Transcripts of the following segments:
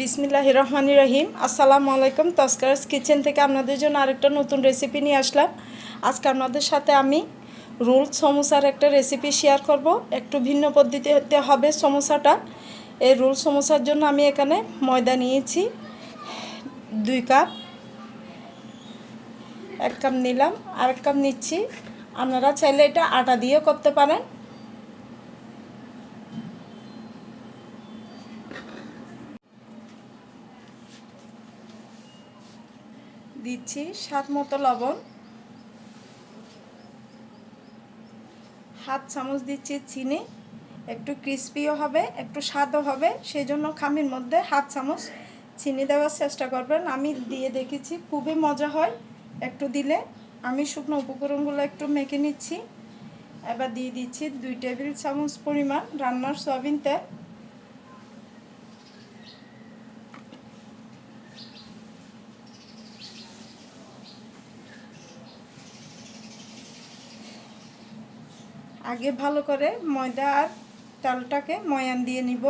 বিসমিল্লাহ রহমান রহিম। আসসালামু আলাইকুম, তস্কারস কিচেন থেকে আপনাদের জন্য আরেকটা নতুন রেসিপি নিয়ে আসলাম। আজকে আপনাদের সাথে আমি রোল সমোসার একটা রেসিপি শেয়ার করব। একটু ভিন্ন পদ্ধতিতে হবে সমোসাটা। এই রোল সমোসার জন্য আমি এখানে ময়দা নিয়েছি, দুই কাপ, এক কাপ নিলাম আর এক কাপ নিচ্ছি। আপনারা চাইলে এটা আটা দিয়েও করতে পারেন। দিচ্ছি স্বাদ মতো লবণ। হাফ চামচ দিচ্ছি চিনি। একটু ক্রিস্পিও হবে, একটু স্বাদও হবে সেই জন্য খামির মধ্যে হাফ চামচ চিনি দেওয়ার চেষ্টা করবেন। আমি দিয়ে দেখেছি, খুবই মজা হয়। একটু দিলে আমি শুকনো উপকরণগুলো একটু মেখে নিচ্ছি। এবার দিয়ে দিচ্ছি দুই টেবিল চামচ পরিমাণ রান্নার সয়াবিন তেল। আগে ভালো করে ময়দা আর চালটাকে ময়ান দিয়ে নিব।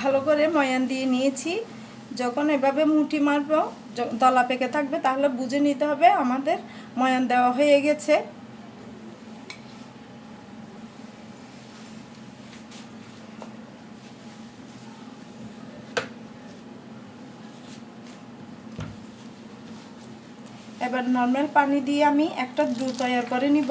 ভালো করে ময়ান দিয়ে নিয়েছি। যখন এভাবে মুঠি মারব দলা পেকে থাকবে, তাহলে বুঝে নিতে হবে আমাদের ময়ান দেওয়া হয়ে গেছে। এবার নর্মাল পানি দিয়ে আমি একটা ডু তৈরি করে নিব।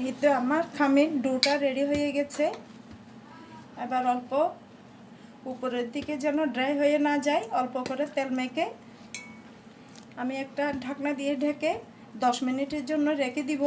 এই আমার খামির ডুটা রেডি হয়ে গেছে। এবার অল্প উপরের দিকে যেন ড্রাই হয়ে না যায়, অল্প করে তেল মেখে আমি একটা ঢাকনা দিয়ে ঢেকে দশ মিনিটের জন্য রেখে দিব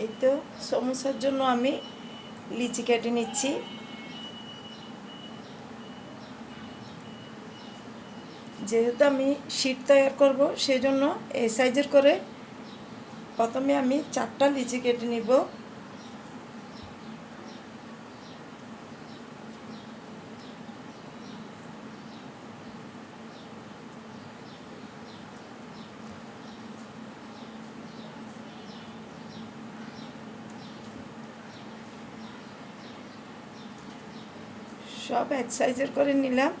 এই তো সমস্যার জন্য আমি লিচি কেটে নিচ্ছি। যেহেতু আমি শীট তৈরি করব সেই জন্য এই সাইজের করে প্রথমে আমি চারটা লিচি কেটে নিব। সব এক সাইজের করে নিলাম।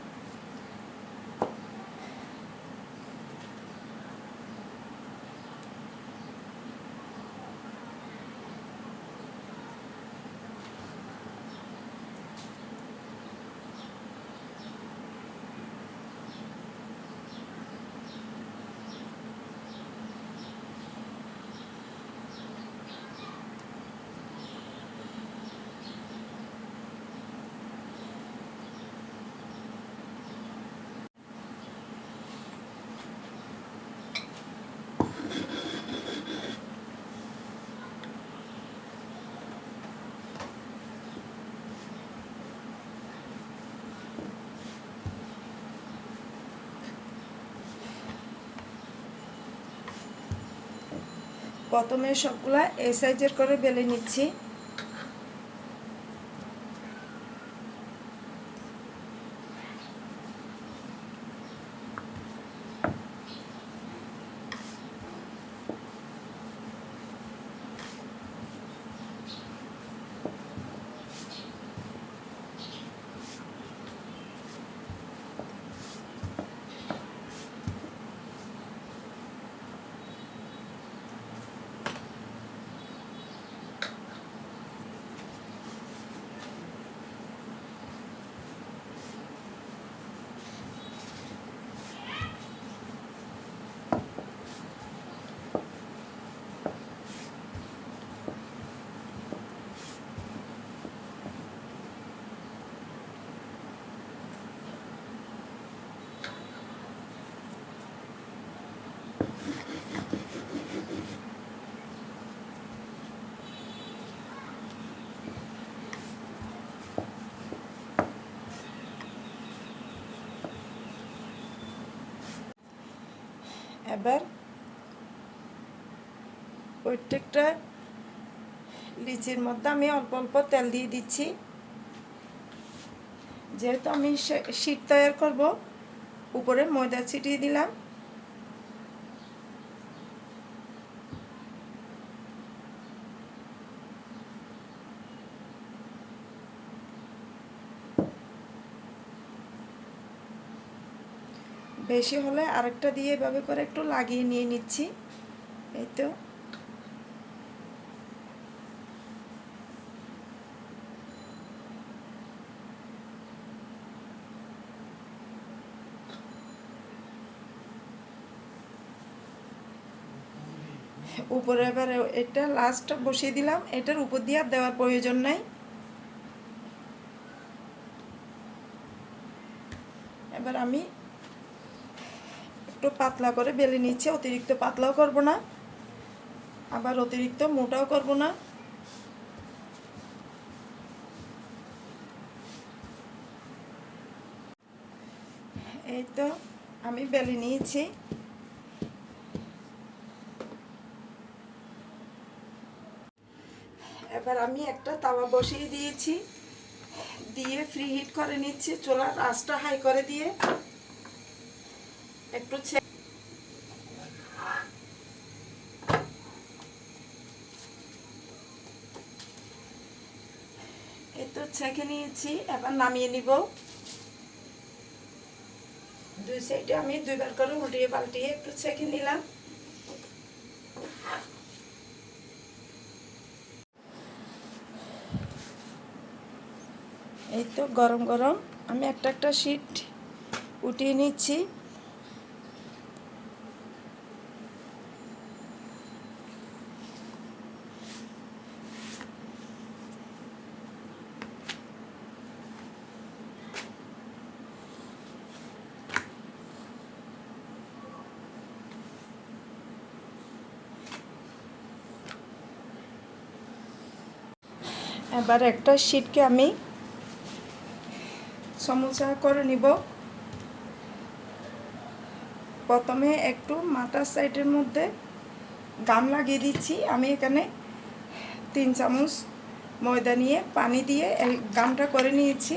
প্রথমে সবগুলা এই সাইজের করে বেলে নিচ্ছি। এবার প্রত্যেকটা লিচির মধ্যে আমি অল্প অল্প তেল দিয়ে দিচ্ছি। যেহেতু আমি শীত তৈরি করব, উপরে ময়দা ছিটিয়ে দিলাম। বেশি হলে আরেকটা দিয়ে এভাবে করে একটু লাগিয়ে নিয়ে নিচ্ছি। এই তো। উপরে এবার এটা লাস্ট বসিয়ে দিলাম। এটার উপর দিয়ে আর দেওয়ার প্রয়োজন নাই। এবার আমি একটু পাতলা করে বেলে নিচ্ছি, অতিরিক্ত পাতলাও করব না। আবার অতিরিক্ত মোটাও করব না। এই তো আমি বেলে নিয়েছি। এবার আমি একটা তাওয়া বসিয়ে দিয়েছি। দিয়ে ফ্রি হিট করে নিচ্ছি, চুলার আঁচটা হাই করে দিয়ে। একটু এই ছেঁকে নিয়েছি, এবার নামিয়ে নিব। দুই সাইডে আমি দুইবার করে উল্টিয়ে পাল্টিয়ে একটু ছেঁকে নিলাম। এই তো গরম গরম, আমি একটা একটা শিট উঠিয়ে নিচ্ছি। এবার একটা শিটকে আমি সমোসা করে নিব। প্রথমে একটু মাথার সাইডের মধ্যে গাম লাগিয়ে দিচ্ছি। আমি এখানে তিন চামচ ময়দা নিয়ে পানি দিয়ে গামটা করে নিয়েছি।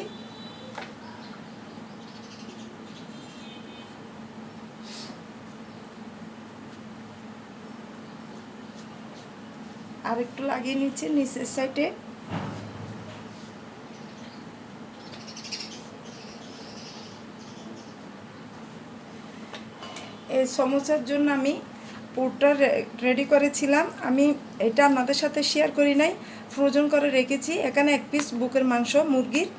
আর একটু লাগিয়ে নিচ্ছি নিচের সাইডে। এই সমস্যার জন্য আমি পুরটা রেডি করেছিলাম। আমি এটা আপনাদের সাথে শেয়ার করি নাই ফ্রোজন করে রেখেছি। এখানে এক পিস বুকের মাংস, মুরগির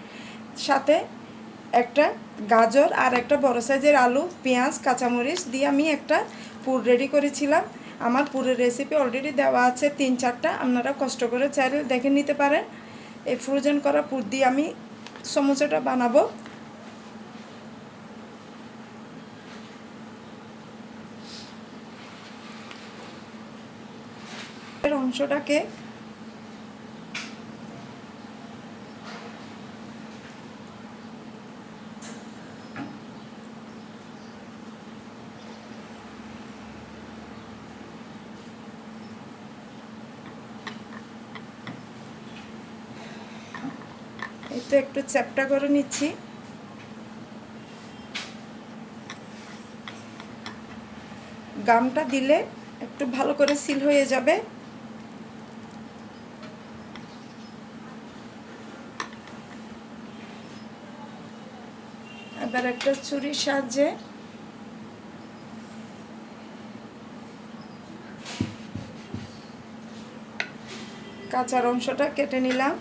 সাথে একটা গাজর আর একটা বড় সাইজের আলু, পেঁয়াজ, কাঁচামরিচ দিয়ে আমি একটা পুর রেডি করেছিলাম। আমার পুরের রেসিপি অলরেডি দেওয়া আছে তিন চারটা। আপনারা কষ্ট করে চাইলে দেখে নিতে পারেন। এই ফ্রোজেন করা পুর দিয়ে আমি সমোসাটা বানাবো। অংশটাকে তো একটু চ্যাপটা করে নিচ্ছি। গামটা দিলে একটু ভালো করে সিল হয়ে যাবে। এবার একটা ছুরির সাহায্যে কাঁচার অংশটা কেটে নিলাম।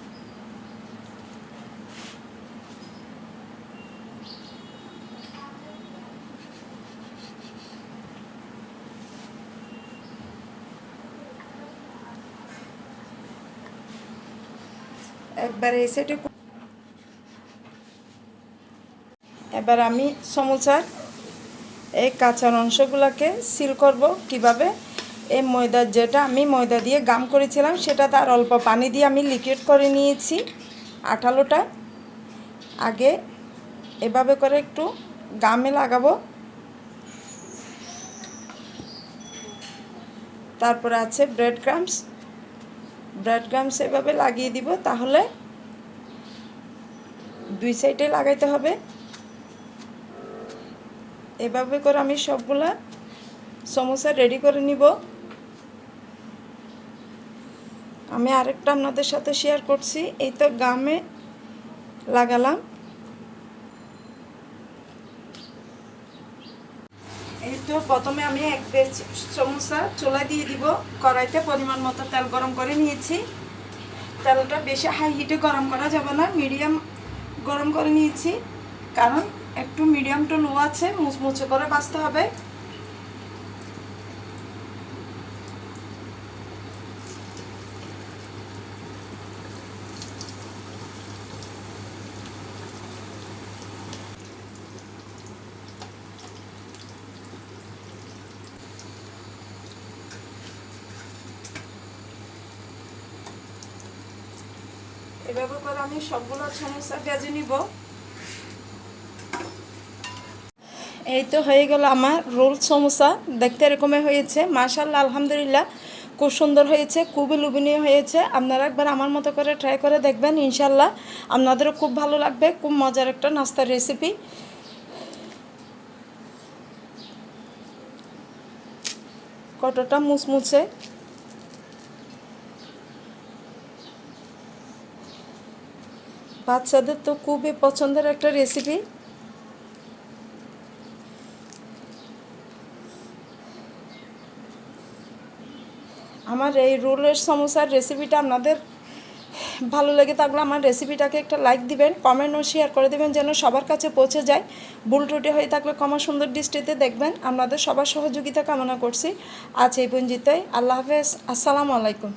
একবার এই সাইডে এবার আমি সমুচার এই কাঁচার অংশগুলোকে সিল করব। কীভাবে? এই ময়দার যেটা আমি ময়দা দিয়ে গাম করেছিলাম, সেটা তার অল্প পানি দিয়ে আমি লিকুইড করে নিয়েছি আঠালোটা। আগে এভাবে করে একটু গামে লাগাবো। তারপরে আছে ব্রেড ক্রামস ব্রেড ক্রামস এভাবে লাগিয়ে দিব, তাহলে দুই সাইডে লাগাইতে হবে। এভাবে করে আমি সবগুলা সমোসা রেডি করে নিব। আমি আরেকটা আপনাদের সাথে শেয়ার করছি, এই তো গামে লাগালাম। এই তো প্রথমে আমি এক পেজ সমোসা চুলা দিয়ে দিব। কড়াইতে পরিমাণ মতো তেল গরম করে নিয়েছি। তেলটা বেশি হাই হিটে গরম করা যাবে না মিডিয়াম গরম করে নিয়েছি। কারণ একটু মিডিয়াম টু লো আছে, মুচমুচে করে বাঁচতে হবে। এভাবে করে আমি সবগুলো সমস্যা ভেজে নিব। এই তো হয়ে গেল আমার রোল সমোসা। দেখতে এরকমই হয়েছে। মাশাল্লাহ আলহামদুলিল্লাহ, খুব সুন্দর হয়েছে, খুবই লুবিনীয় হয়েছে। আপনারা একবার আমার মতো করে ট্রাই করে দেখবেন ইনশাল্লাহ আপনাদেরও খুব ভালো লাগবে, খুব মজার একটা নাস্তার রেসিপি কতটা মুচমুচে বাচ্চাদের তো খুবই পছন্দের একটা রেসিপি আমার এই রোলের সমস্যার রেসিপিটা আপনাদের ভালো লেগে থাকলে আমার রেসিপিটাকে একটা লাইক দিবেন কমেন্ট ও শেয়ার করে দেবেন যেন সবার কাছে পৌঁছে যায়। ভুল হয়ে থাকলে কমা সুন্দর দৃষ্টিতে দেখবেন। আপনাদের সবার সহযোগিতা কামনা করছি। আজ এই পঞ্জিতায় আল্লাহ হাফেজ। আসসালামু আলাইকুম।